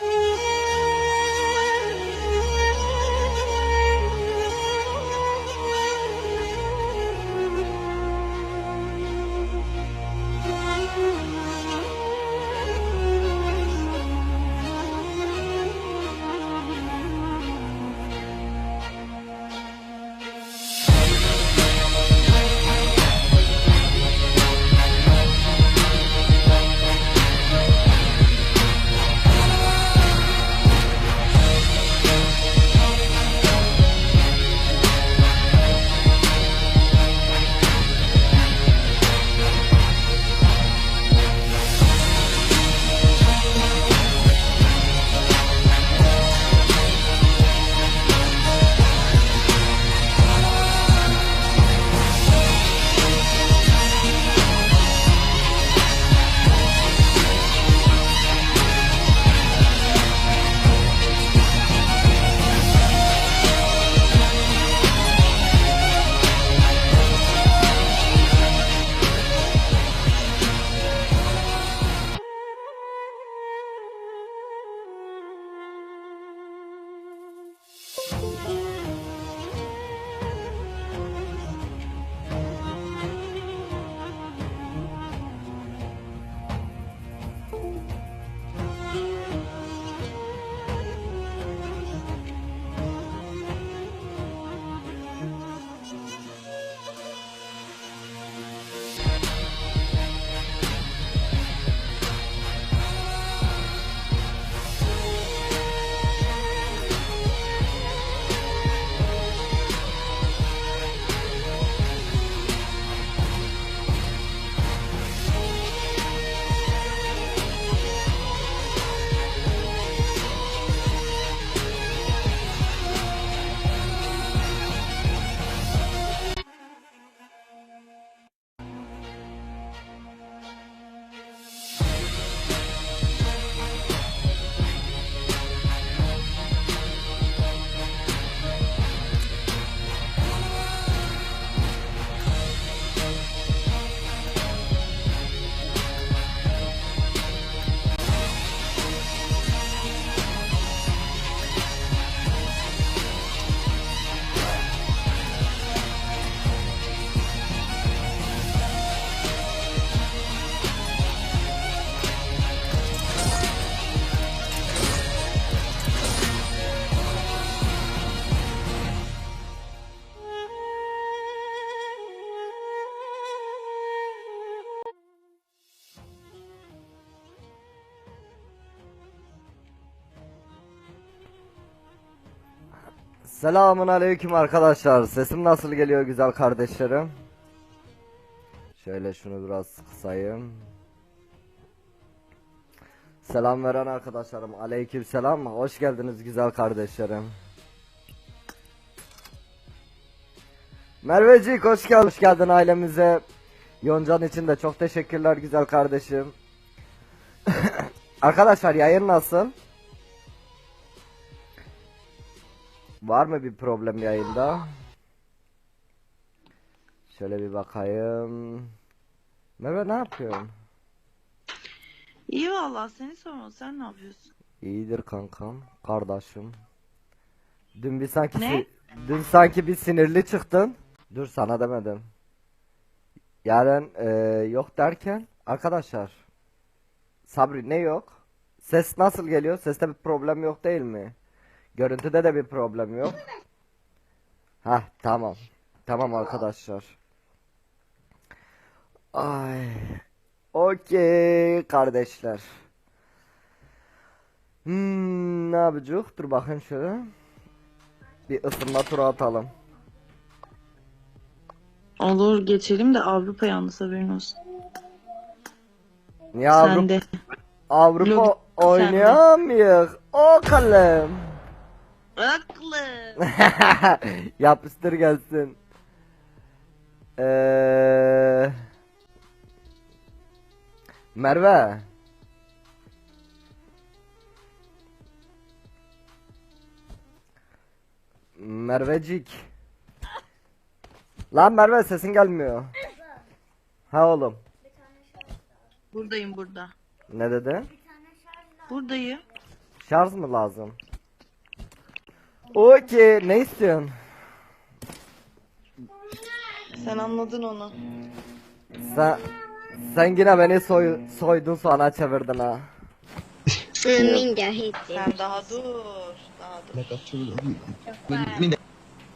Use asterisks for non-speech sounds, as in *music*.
Yeah. Selamun aleyküm arkadaşlar. Sesim nasıl geliyor güzel kardeşlerim? Şöyle şunu biraz kısayım. Selam veren arkadaşlarım. Aleyküm selam. Hoş geldiniz güzel kardeşlerim. Mervecik hoş geldin. Hoş geldin ailemize. Yoncan için de çok teşekkürler güzel kardeşim. *laughs* arkadaşlar yayın nasıl? Var mı bir problem yayında? Şöyle bir bakayım. Merve ne yapıyorsun? İyi vallahi seni sormalı. Sen ne yapıyorsun? İyidir kankam, kardeşim. Dün bir sanki Ne? si- dün sanki bir sinirli çıktın. Dur sana demedim. Yarın e, yok derken arkadaşlar. Sabri ne yok? Ses nasıl geliyor? Seste bir problem yok değil mi? Görüntüde de bir problem yok. Hah tamam. Tamam arkadaşlar. Ay. Okey kardeşler. Hmm, ne yapacağız? Dur bakayım şöyle. Bir ısınma turu atalım. Olur geçelim de Avrupa yalnız haberin olsun. Sen Avrupa, de. Avrupa oynayamıyor. O kalem. Aklı. *laughs* Yapıştır gelsin. Ee... Merve. Mervecik. Lan Merve sesin gelmiyor. Ha oğlum. Buradayım burada. Ne dedi? Buradayım. Şarj mı lazım? Okey ne istiyorsun? Sen anladın onu. Sen, sen yine beni soy, soydun sonra çevirdin ha. Sen daha dur. Daha dur. Min